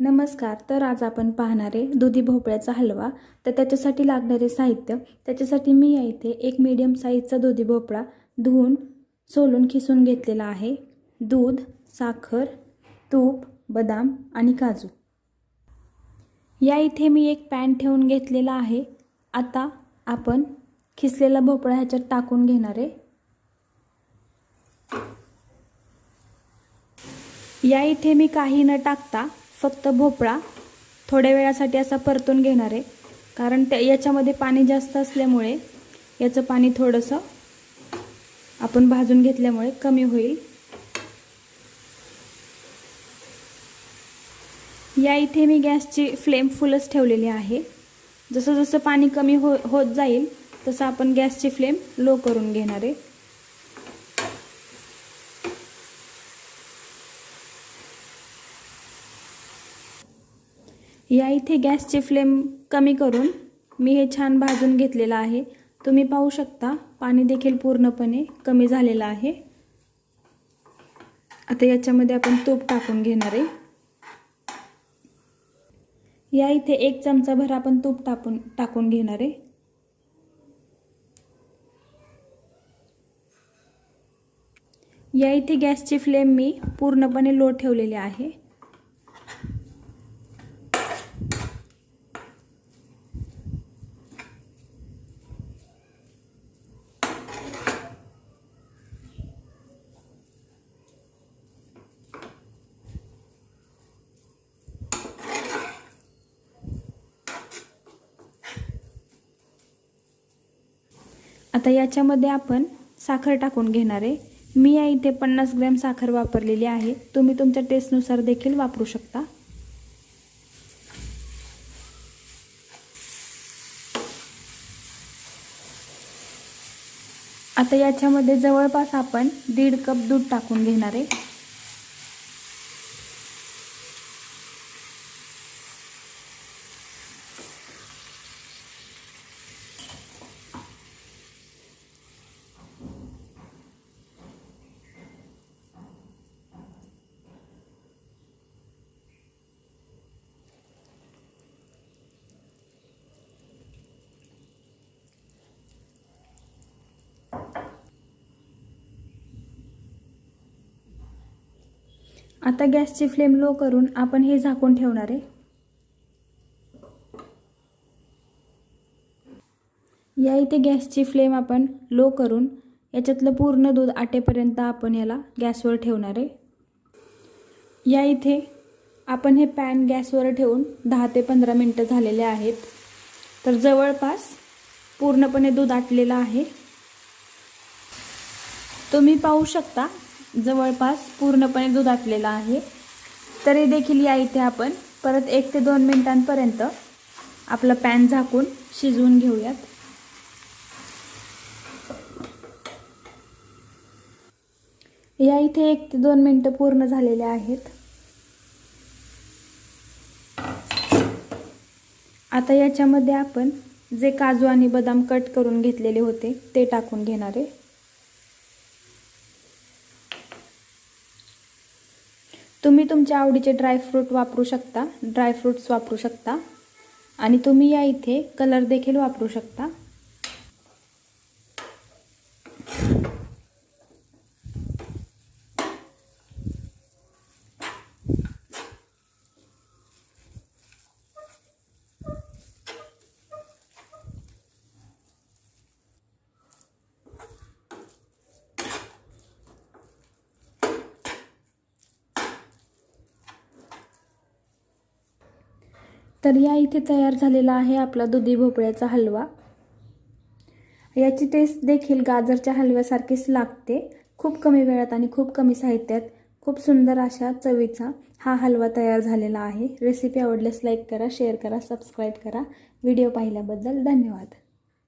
नमस्कार तर आज आपण पाहणार आहे दुधी भोपळ्याचा हलवा. तर त्याच्यासाठी लागणारे साहित्य त्याच्यासाठी मी या इथे एक मीडियम साईजचा दुधी भोपळा धुवून सोलून खिसून घेतलेला आहे. दूध साखर तूप बदाम आणि काजू. या इथे मी एक पॅन ठेवून घेतलेला आहे. आता आपण खिसलेला भोपळा ह्याच्यात टाकून घेणार आहे. या इथे मी काही न टाकता फक्त भोपळा थोड्या वेळासाठी असा परतून घेणार आहे. कारण त्या याच्यामध्ये पाणी जास्त असल्यामुळे याचं पाणी थोडंसं आपण भाजून घेतल्यामुळे कमी होईल. या इथे मी गॅसची फ्लेम फुलच ठेवलेली आहे. जसं जसं पाणी कमी हो होत जाईल तसं आपण गॅसची फ्लेम लो करून घेणार आहे. या इथे गॅसची फ्लेम कमी करून मी हे छान भाजून घेतलेलं आहे. तुम्ही पाहू शकता पाणी देखील पूर्णपणे कमी झालेलं आहे. आता याच्यामध्ये आपण तूप टाकून घेणार आहे. या इथे एक चमचाभर आपण तूप टाकून टाकून घेणार आहे. या इथे गॅसची फ्लेम मी पूर्णपणे लो ठेवलेली आहे. आता याच्यामध्ये आपण साखर टाकून घेणार आहे. मी या इथे पन्नास ग्रॅम साखर वापरलेली आहे. तुम्ही तुमच्या टेस्टनुसार देखील वापरू शकता. आता याच्यामध्ये जवळपास आपण दीड कप दूध टाकून घेणार आहे. आता गॅसची फ्लेम लो करून आपण हे झाकून ठेवणार आहे. या इथे गॅसची फ्लेम आपण लो करून याच्यातलं पूर्ण दूध आटेपर्यंत आपण याला गॅसवर ठेवणार आहे. या इथे आपण हे पॅन गॅसवर ठेवून दहा ते पंधरा मिनटं झालेले आहेत. तर जवळपास पूर्णपणे दूध आटलेलं आहे. तुम्ही पाहू शकता जवळपास पूर्णपणे दूध आटलेलं आहे. तरी देखील या इथे आपण परत एक ते दोन मिनिटांपर्यंत आपलं पॅन झाकून शिजवून घेऊयात. या इथे एक ते दोन मिनटं पूर्ण झालेले आहेत. आता याच्यामध्ये आपण जे काजू आणि बदाम कट करून घेतलेले होते ते टाकून घेणार आहे. तुम्ही तुमच्या आवडीचे ड्रायफ्रूट वापरू शकता. ड्रायफ्रूट्स वापरू शकता. आणि तुम्ही या इथे कलर देखील वापरू शकता. तर या इथे तयार झालेला आहे आपला दुधी भोपळ्याचा हलवा. याची टेस्ट देखील गाजरच्या हलव्यासारखीच लागते. खूप कमी वेळात आणि खूप कमी साहित्यात खूप सुंदर अशा चवीचा हा हलवा तयार झालेला आहे. रेसिपी आवडल्यास लाईक करा शेअर करा सबस्क्राईब करा. व्हिडिओ पाहिल्याबद्दल धन्यवाद.